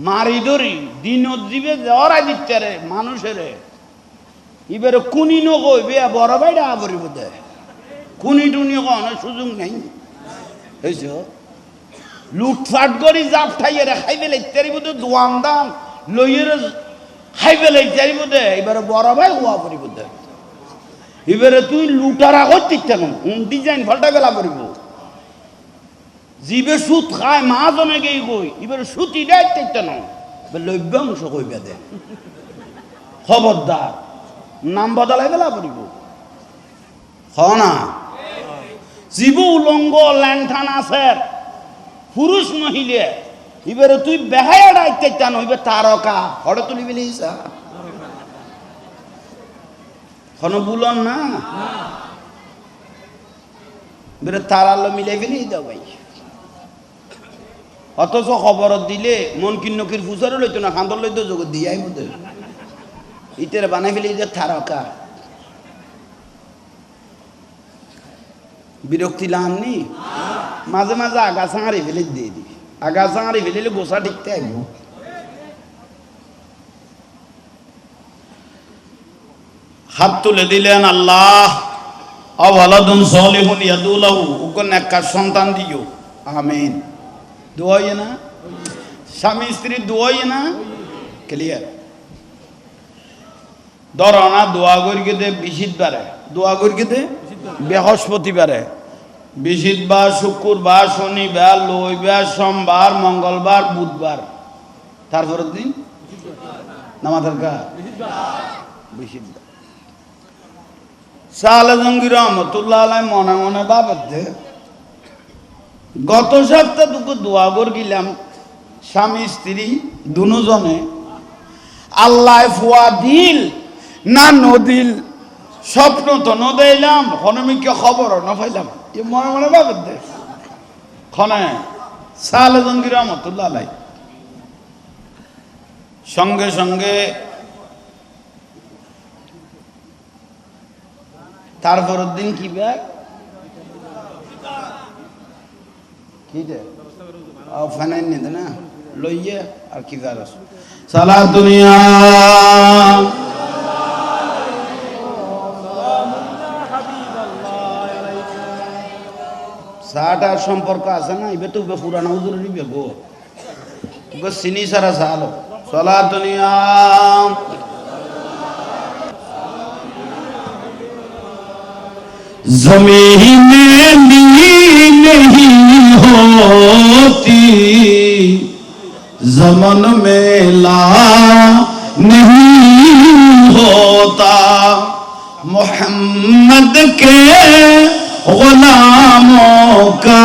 মারি ধরি, দিন জীবে জরাই দিচ্ছে রে মানুষের। এবারে কুনি নকই বে বড় বাইটা আবরিব দে কুনি টুনি কোনো সুযোগ নাই। হয়েছ লুটফাট করি জাপ ঠাইয়ে রে খাই ফেলে ইত্যাদি বোধ, দোয়ান লইয়ের খাই ফেলে ইত্যাদি বোধে, এবারে বড় ভাই হওয়া পরিব দে এবারে তুই লুটার আগত দিচ্ছে না ডিজাইন ফাল্টা গেলা পড়িব জিবে সুদ খায় মা জমে গেই গই। এবারে সুতি দেয় তেতে না লভ্যাংশ কইবে দে। খবরদার। নাম বদলাই বেলা পড়িব। হ না জীব উলঙ্গ ল্যান্ঠান আছে। পুরুষ মহিলে। এবারে তুই বেহায়াটা ইত্যাদি নইবে তারকা। হড়ে তুলি বেলে কোন বুলন না? এবারে তারালো মিলে ফেলি দাও ভাই। অথচ খবর দিলে মন কিন্নকির ফুসারও লইতো না খান্দর লইতো যোগ দিয়াই বোধ ইটের বানাই ফেলি যে তারকা বিরক্তি লামনি মাঝে মাঝে আগা সাঁড়ি ফেলে দিয়ে দি। আগা সাঁড়ি ফেলিলে গোসা ঠিকতে আইব। হাত তুলে দিলেন আল্লাহ, অবলাদুন সলিহুন ইয়াদুলাহু উকে নেককার সন্তান দিও। আমিন। দোয়াই না স্বামী স্ত্রী দোয়াই না ক্লিয়ার ধরো না দোয়া করিকে দে বিশিতবারে দোয়া করিকে দে বৃহস্পতিবারে বিশিতবার শুক্রবার শনিবার লইবার সোমবার, মঙ্গলবার, বুধবার। তারপরের দিন। নামাজের কা বিশিতবার সালে জঙ্গি রহমতুল্লাহ মনে মনে ভাবতে গত সপ্তাহ দুটো দোয়া করে গেলাম স্বামী, স্ত্রী দুজনে। আল্লাহ ফুয়া দিল না নদিল স্বপ্ন তো নদাইলাম হনমিকে খবর ন পাইলাম। এ মনে মনে ভাবেন দে। খনে, সালে জঙ্গি রহমতুল্লাহ সঙ্গে সঙ্গে তারপরের দিন কি ব্যাগ? কিটা ফানাই নিতে না লইয়ে আর কি যার সম্পর্ক আছে না এবার তো পুরানা হুজুর নিবে গো তোকে চিনি সারা চালো চলা দুনিয়া জমি नहीं होती जमन में ला नहीं होता मोहम्मद के गुलामों का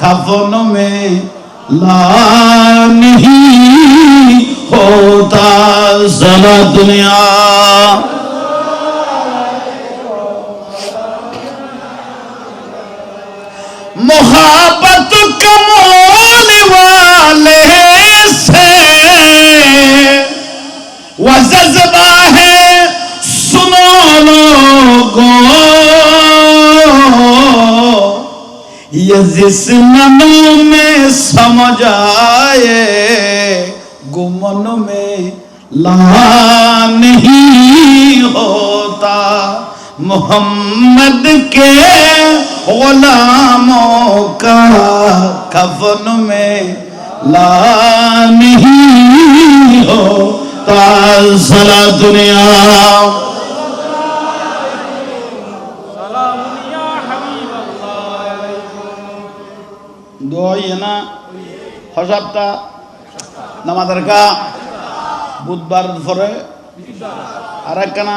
खफन में ला नहीं होता जरा दुनिया محبت کمول والے سے۔ وہ جذبہ ہے، سنو لوگوں یہ جس من میں سمجھ آئے، گمن میں لا نہیں ہوتا۔ محمد کے غلاموں کا کفن میں لا نہیں ہو سلا دنیا۔ دعائینا ہر سپتا نمادر کا بدھ بارد فرے ارکنا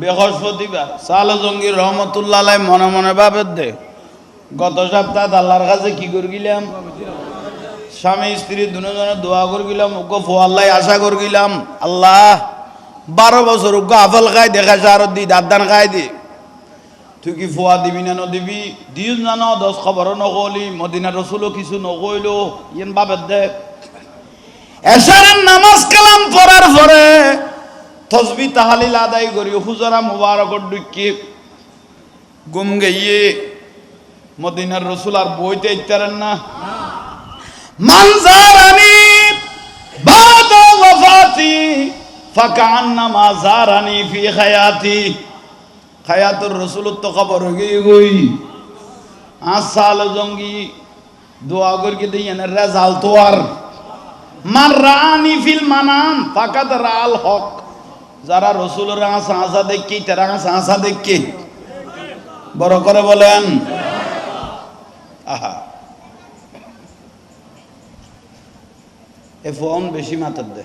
বৃহস্পতিবার। সাল জঙ্গির রহমতুল্লাহ মনে মনে ভাবে দে। গত সপ্তাহ আল্লাহর কাছে কি করে গেলাম স্বামী, স্ত্রী দুজনে দোয়া করে গেলাম ওকে ফোয়াল্লাই আশা করে গেলাম আল্লাহ, বারো বছর ওকে আফল খাই দেখা আর দি দাদান খাই দি। তুই কি ফোয়া দিবি না নদিবি? দিও না ন দশ খবরও নকলি, মদিনা রসুলও কিছু নকইলো, ইয়েন ভাবে দে। এসারের নামাজ কালাম পড়ার পরে তসবি তাহালিল আদায় করি হুজরা মুবারকর ডুকিয়ে গুম গেয়ে মদিনার রসুল আর বইতে ইত্যারেন না। মানজার আমি বাদ ওয়াফাতি ফাকান্নামা জারানি ফি হায়াতি হায়াতুর রসুল তো খবর গিয়ে গই। আসাল জঙ্গি দোয়া করি কি দিয়ে রেজাল তো আর মার রানি ফিল মানাম ফাকাত রাল হক। যারা রসুলের আশা আশা দেখি, তারা আশা আশা দেখি। বড় করে বলেন। আহা। এ ফোন বেশি মাতার দে।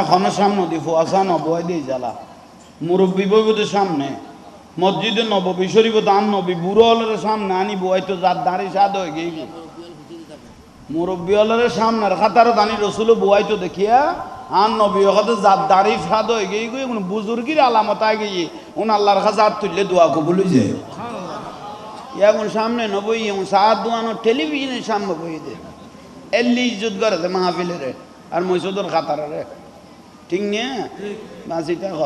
এখনও সামনে দি ফুয়াশা নবয় দিয়ে জ্বালা। মুরব্বী বইবদের সামনে। মসজিদে নববী শরীফ দান নবী, বুড়ো হলের সামনে আনি বই তো যার দাঁড়ি সাদ হয়ে গিয়ে মুরব্বী হলের সামনের খাতার দানি রসুল বুয়াই তো দেখিয়া আন নবী হতে যার দাঁড়ি সাদ হয়ে গিয়ে গিয়ে বুজুর্গির আলামত আগে গিয়ে উন আল্লাহর কাছে হাত তুললে দোয়া কবুল যে এখন সামনে নবই এমন সাত দোয়ানো টেলিভিশনের সামনে বই দে। এল্লি ইজ্জত করে দে মাহফিলের আর মৈসুদর খাতার ঠিক নিয়ে বাঁচিটা খ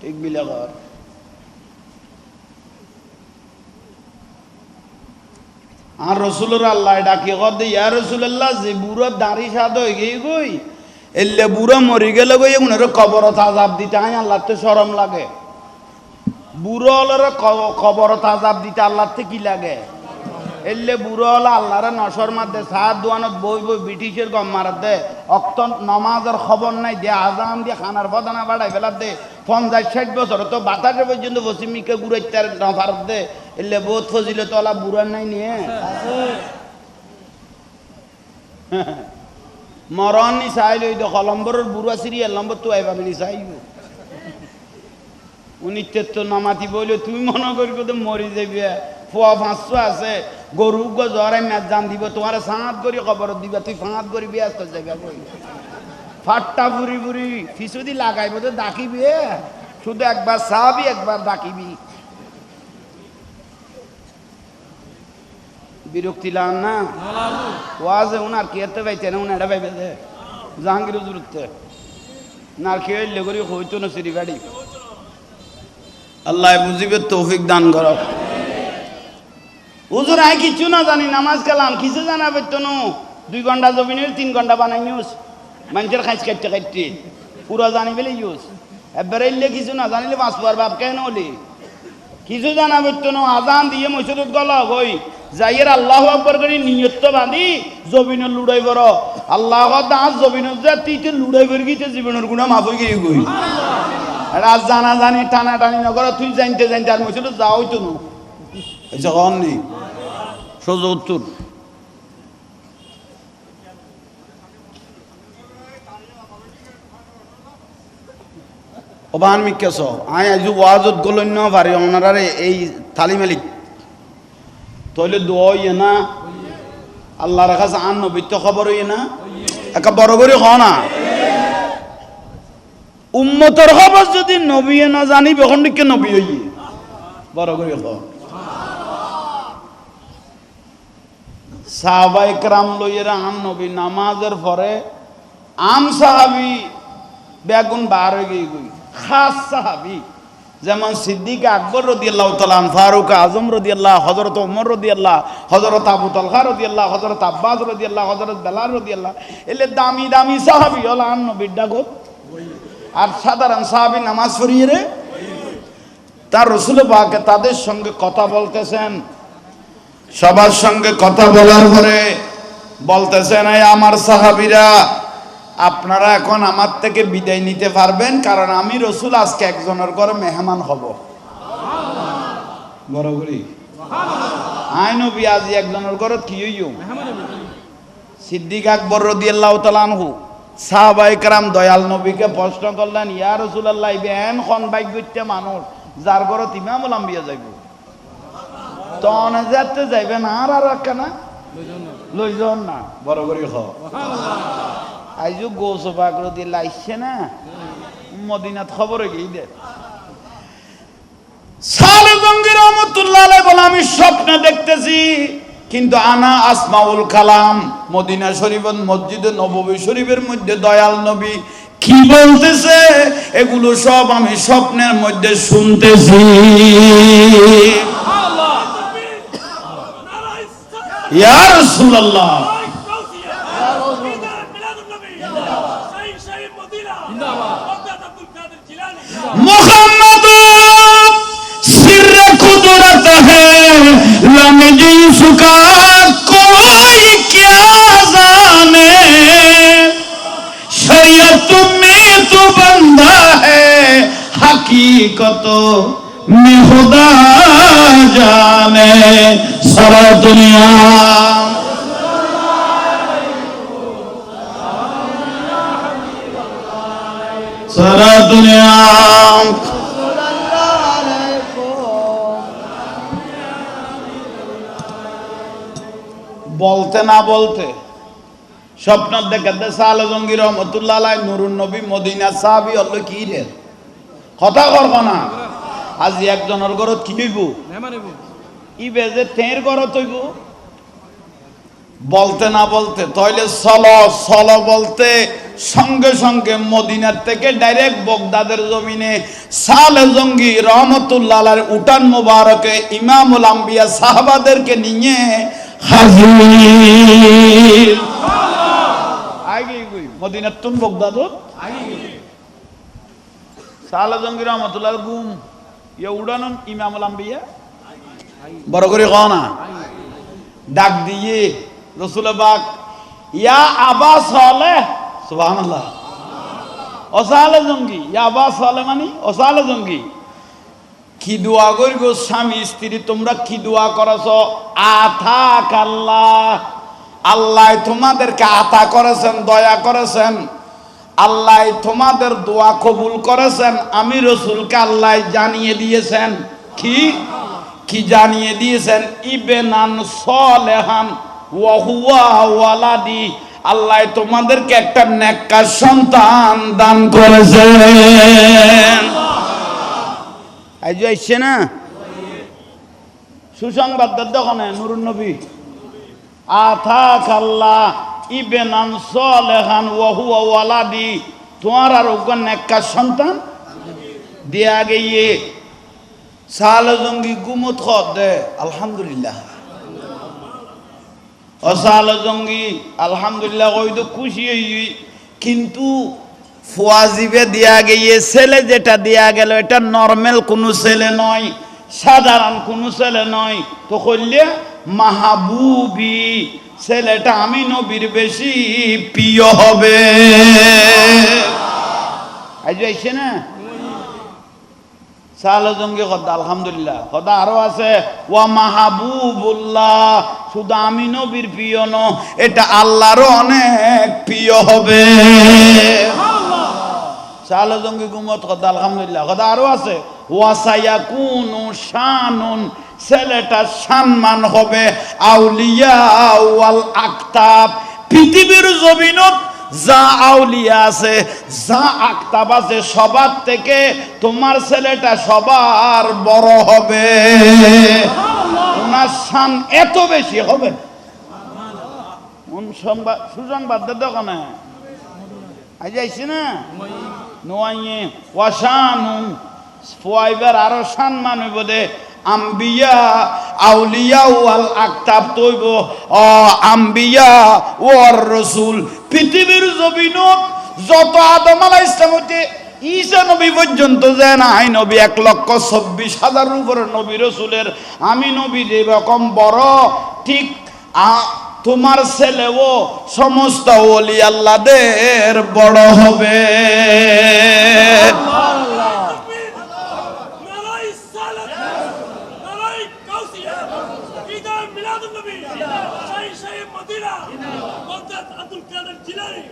ঠিক বিলে কর আর রসুলের আল্লাহ ডাকি কর দে ইয়া রসুল্লাহ যে বুড়ো দাঁড়ি সাদ হয়ে গিয়ে গই এলে বুড়ো মরি গেলে গই এখন কবর তাজাব দিতে আয় আল্লাহ তো সরম লাগে। বুড়ো হলের কবর তাজাব দিতে আল্লাহ তো কি লাগে? এলে বুড়ো হলে আল্লাহরে নসর মারদে সাত দোয়ানত বই বই ব্রিটিশের গম মারাত দে অক্ত নমাজের খবর নাই দে আজান দিয়ে খানার বদানা বাড়াই ফেলার দে পঞ্চাশ ষাট বছর তো বাতাসে পর্যন্ত পশ্চিমিকে ঘুরাইতে নফারত দে। এলে বহুত ফজিলে তো ওলা বুড়ার নাই নিয়ে। মরণ নি চাইল ওই তো কলম্বরের বুড়া সিরিয়াল নম্বর তো আইবা মিলি চাইব উনি তো নামাতি বইলে তুমি মনে করি তো মরি যাবি। ফুয়া পাঁচশো আছে গরু জ্বরে ম্যাচ জান দিব তোমার সাঁত করি খবর দিবা, তুই ফাঁত করি ব্যস্ত যাবে কই ফাট্টা বুড়ি বুড়ি ফিসুদি লাগাইব তো ডাকিবি শুধু একবার চাবি একবার ডাকিবি। বিরক্তি লান না? ওয়াজে উনার এতে পাইছে না, উনার পাইবে যে জাহাঙ্গীর হুজুরতে নার কে হইলে করি হইতো না সিঁড়ি বাড়ি। আল্লাহ বুঝিবে তৌফিক দান করো। হুজুর, আই কিছু না জানি, নামাজ কালাম কিছু জানা পেতো নো দুই ঘণ্টা জমিনের, তিন ঘণ্টা বানাই নিউজ। মানুষের খাইছ কাটতে কাটতে পুরো জানি পেলে ইউজ এবারে এলে কিছু না জানিলে পাঁচ পার বাপ কেন হলি? কিছু জানা পড়তো নো, আজান দিয়ে মসজিদত গল হই। যাইয়ের আল্লাহ আকবর করে নিয়ত বাঁধি জবিনের লুড়াই বড় আল্লাহ দাঁত জবিনের যে তুই লুড়াই বের গিয়েছে জীবনের গুণা মাফ হয়ে গিয়ে গই। রাজ জানা জানি টানা টানি নগর তুই জানতে জানতে আর মসজিদত যাওয়াই তো নো। যখন নেই সোজা উত্তর। ওবান মিকেছ আয় আজ ওয়াজত গলন্য পারি ওনারারে এই থালি মালিক তইলে দোয়া ইয়ে না। আল্লাহর কাছে আন নবিত্য খবর ইয়ে না। একা বড় করে হ না। উম্মতর খবর যদি নবী না জানি এখন দিকে নবী হইয়ে বড় করে হ। সাহাবাই ক্রাম লইয়েরা আম নবী নামাজের পরে আম সাহাবি বেগুন বার হয়ে গিয়ে খাস সাহাবি। যেমন সিদ্দিক আকবর রদি আল্লাহ তালান ফারুক আজম রদি আল্লাহ হজরত ওমর রদি আল্লাহ হজরত আবু তলহা রদি আল্লাহ হজরত আব্বাস রদি আল্লাহ হজরত বেলাল রদি আল্লাহ এলে দামি দামি সাহাবি হল আম নবীর ডাকো আর সাধারণ সাহাবি নামাজ পড়িয়ে রে। তার রসুল বাকে তাদের সঙ্গে কথা বলতেছেন। সবার সঙ্গে কথা বলার পরে বলতেছেন, এই আমার সাহাবিরা আপনারা এখন আমার থেকে বিদায় নিতে পারবেন, কারণ আমি রসুল, আজকে একজনের ঘরে মেহমান হব। বড় করি আই নবী, আজি একজনের ঘরে কি হইও? সিদ্দিক আকবর রদিয়াল্লাহ তালানহু সাহাবাই কারাম দয়াল নবীকে প্রশ্ন করলেন, ইয়া রসুল আল্লাহ বেন খন করতে মানুষ যার ঘরত ইমাম লাম্বিয়া যাইব? তন যাতে যাইবেন আর আর একখানা লইজন না। বড় করে খ আইজু গোসো বাগর দিয়ে লাইছে না? মদিনাত খবর গিয়ে দে। সালে জঙ্গির রহমতুল্লাহ বলে আমি স্বপ্নে দেখতেছি কিন্তু আনা আসমাউল কালাম মদিনা শরীফ মসজিদে নববী শরীফের মধ্যে দয়াল নবী কি বলতেছে? এগুলো সব আমি স্বপ্নের মধ্যে শুনতেছি। ইয়ার রাসূলুল্লাহ। মোহাম্মদ সিরে কুদরত হে লম ইউসুকা কোই কিয়া জানে শরীয়ত মে তো বান্দা হে হাকিকত মে খুদা জানে সারা দুনিয়া সারা বলতে না বলতে স্বপ্ন দেখাতে সাল জঙ্গির রহমতুল্লাহ নুরুন নবী মদিনা সাহাবি হল কি রে? কথা করব না। আজি একজনের ঘরত কি হইব? ই বেজে তের ঘরত হইব? বলতে না বলতে তাইলে চলো চলো বলতে সঙ্গে সঙ্গে মদিনার থেকে ডাইরেক্ট বগদাদের জমিনে সালে জঙ্গি রহমতুল্লাহ উঠান মোবারকে ইমামুল আম্বিয়া সাহাবাদেরকে নিয়ে হাজির। সালে জঙ্গি ইয়া উড়ানন বড় করে ডাক দিয়ে রসুল বাক, ইয়া আবা সালে, সুবহানাল্লাহ। অসালে জঙ্গি, ইয়া আবা সালে মানে অসালে জঙ্গি। কি দোয়া করিব স্বামী স্ত্রী, তোমরা কি দোয়া করছ? আথা কাল্লাহ আল্লাহ তোমাদেরকে আতা করেছেন, দয়া করেছেন। আল্লাহ তোমাদের দোয়া কবুল করেছেন। আমি রসুলকে আল্লাহ জানিয়ে দিয়েছেন। কি? কি জানিয়ে দিয়েছেন? ইবেনান সলেহান। ওয়ালাদি, আল্লাহ তোমাদেরকে একটা নেককার সন্তান দান করেছেন। আজ আসছে না? সুসংবাদ দোকানে, নুরুন নবী। আথা খাল্লা ইবেনান সলেহান ওয়াহুয়া ওয়ালাদি, তোমার আর ওখান নেককার সন্তান? দেয়া গিয়ে সাল জঙ্গি গুমত খদ আলহামদুলিল্লাহ। অসাল জঙ্গি, আলহামদুলিল্লাহ ওই তো খুশি হই কিন্তু ফুয়াজিবে দিয়া গিয়ে ছেলে যেটা দেয়া গেল, এটা নর্মাল কোনো ছেলে নয়, সাধারণ কোনো ছেলে নয়। তো কইলে, মাহাবুবি, ছেলেটা আমি নবীর বেশি প্রিয় হবে। আজ না? সালে জঙ্গি খদ্দা, আলহামদুলিল্লাহ। খদ্দা আরও আছে। ওয়া মাহবুবুল্লাহ, শুধু আমি নবীর প্রিয় ন এটা আল্লাহর অনেক প্রিয় হবে। সালে জঙ্গি গুমত, খদ্দা, আলহামদুলিল্লাহ। খদ্দা আরও আছে। শানুন সম্মান হবে। আউলিয়া ওয়াল আকতাব, পৃথিবীর জমিনত যা আউলিয়া আছে, যা আক্তাব আছে, সবার থেকে তোমার ছেলেটা সবার বড় হবে। ওনার শান এত বেশি হবে। দোকানে না? আরও সম্মান হইব দে আম্বিয়া আউলিয়া ওয়াল আকতাব তৈব, অ, আম্বিয়া ওয়ার রসুল। পৃথিবীর জমিনত যত আদম আলাহ ইসলাম হইতে ঈসা নবী পর্যন্ত যে নাই, নবী এক লক্ষ চব্বিশ হাজার উপরে নবী রসুলের। আমি নবী যেরকম বড়, ঠিক তোমার ছেলেও সমস্ত ওলি আল্লাদের বড় হবে। ঈদ মিলাদুন নবী, শাহী শাহী মদিনা হযরত আব্দুল কাদের জিলানী।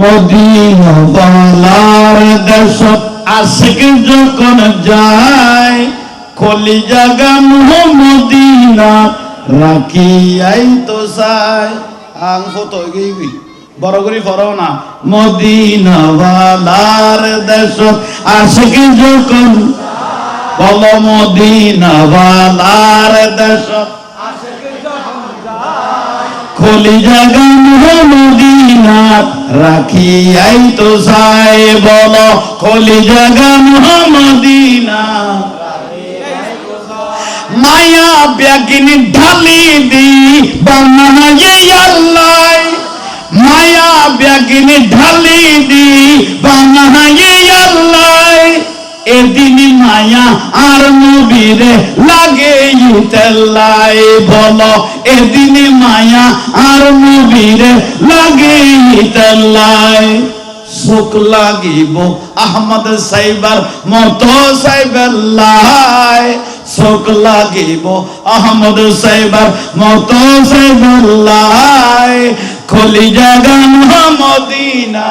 মদিনার দেশ আশিক যখন যায় কলি জাগা মদিনা, রাখিয়াই তো চাই। আং ফটো গই বড় করে ফরো না। দেশ যখন বল দেশ খলি জাগান মদিনা রাখিয়াই তো সাই বল। খলি জাগান মদিনা মায়া ব্যাগিন ঢালি দি বানায়ে আল্লাহ। মায়া ব্যাগিনী ঢালি দি বানাই আল্লাহ। এদিন মায়া আর নবীরে লাগে তেল্লাই বলো। এদিন মায়া আর নবীরে লাগে তেল্লাই। শোক লাগিব আহমদ সাইবার, মত সাইবাল্লাই শোক লাগিব আহমদ সাইবার, মত সাইবাল্লাই খলি জাগান মদিনা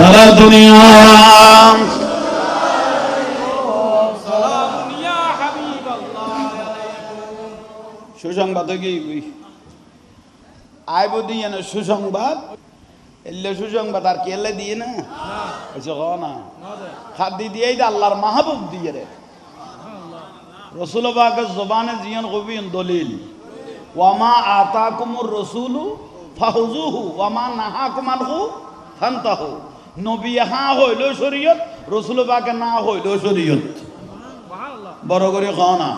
সারা দুনিয়া। সুসংবাদ আইব দিয়ে না সুসংবাদ? এলে সুসংবাদ আর কে এলে দিয়ে না? আচ্ছা না? খাদ্য দিয়েই তো আল্লাহর মাহবুব দিয়ে রে। রসুল বাকের জবানে জিয়ন কবিন দলিল, ওয়ামা আতা কুমুর রসুলু ফাহুজুহু ওয়ামা নাহা কুমানহু ফান্তাহু। নবী হা হইল শরীয়ত রসুল বাকে না হইল শরীয়ত। বড় করে খ না?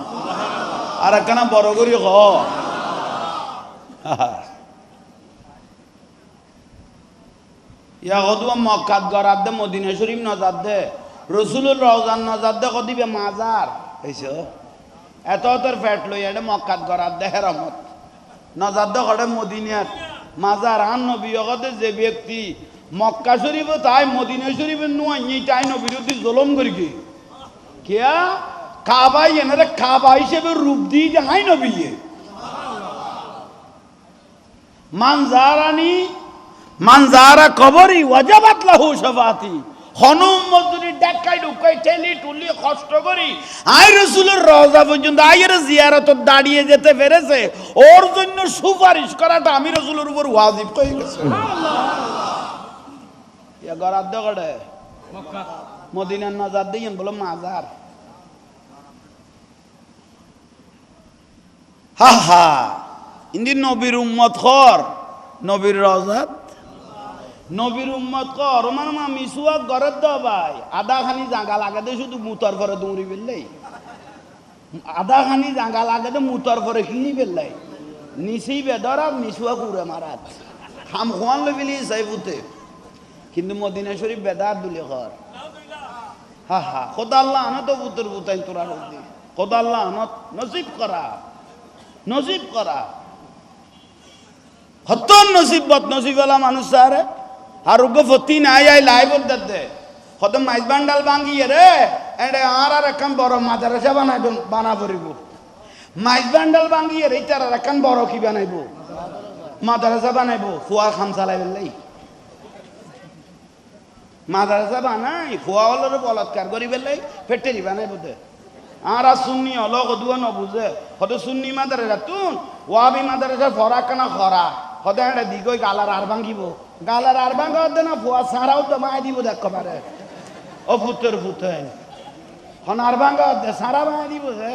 আর একখানা বড় করে খ ইয়া কদুয়া মক্কাত গরাত দে মদিনা শরীফ নজার দে। রসুলুর রওজান নজার দে কদিবে মাজার। হইছ? এত তোর ফ্যাট লই এটা মক্কাত গরাত দে হেরামত। নজার দে কটে মদিনাত মাজার। আন নবী যে ব্যক্তি মক্কা শরীফ তাই, মদিনা শরীফ নুয়াই তাই নবীর উদ্দি জলম করি কি কেয়া? কাবা এনারে কাবা হিসেবে রূপ দিয়ে যাহাই নবী মানজারানি, মানজারা কবরি, ওয়াজাবাত লাহু শাফাতি। হনুম মজদুরি ডাকাই ডুকাই ঠেলি টুলি কষ্ট করি। আই রসুলের রওজা পর্যন্ত, আইয়ের জিয়ারত দাঁড়িয়ে যেতে পেরেছে। ওর জন্য সুপারিশ করাটা আমি রসুলের উপর ওয়াজিব হয়ে গেছে। ইয়া গরাদ্দ করে মদিনার নজার দিয়েন বলো মাজার হা হা ইন্দি নবীর উম্মত খর নবীর রজাত নবীর উম্মত কর আমার মা মিসুয়া গরত দ ভাই আধা খানি জাগা লাগে দে শুধু মুতার পরে দৌড়ি বেললাই আধা খানি জাগা লাগে দে মুতার পরে কিনি বেললাই নিচেই বেদর আর মিসুয়া কুড়ে মারাত খাম খোয়ান লবিলি সাইবুতে কিন্তু মদিনা শরীফ বেদার দুলে ঘর হা হা, খোদা আল্লাহ আনত বুতর বুতাই তোরা হতি খোদা আল্লাহ আনত নসিব করা নসিব করা হতন নসিব বদ নসিব ওলা মানুষ সারে আরোগ্য ফতি নাই, আই লাই বলতে দে হত মাইজ বান্ডাল ভাঙ্গিয়ে রে এডে আর আর এখন বড় মাদ্রাসা বানাইব বানা পড়িব মাইজ বান্ডাল ভাঙ্গিয়ে রে তার আর এখন বড় কি বানাইব। মাদ্রাসা বানাইব ফুয়া খাম চালাই বেলাই মাদ্রাসা বানাই ফুয়া হলের বলৎকার করি বেলাই ফেটেরি বানাইব দে আর আর সুন্নি হলো কদুয়া নবুঝে হতে সুন্নি মাদারে তুন, ওয়াবি মাদারে ফরা কানা খরা হতে এটা দিগই গালার আর ভাঙিব? গালার আর ভাঙ্গা হতে না ফুয়া সারাও তো মাই দিব দেখ পারে। ও ফুতের ফুতে। হন আর ভাঙ্গা হতে সারা মাই দিব হে।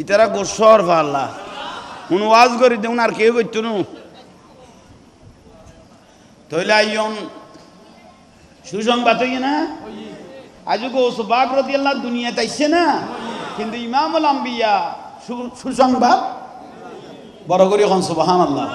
ইতারা গোসর পাল্লা উন ওয়াজ করি দেউন আর কেউ করতো নু। তৈলে আইয়ন সুসংবাদ হই না? আজকে ওসবাগ রতি আল্লাহ দুনিয়াতে আইসে না? কিন্তু ইমামুল আম্বিয়া সুসংবাদ? বড় করি এখন সুবাহান আল্লাহ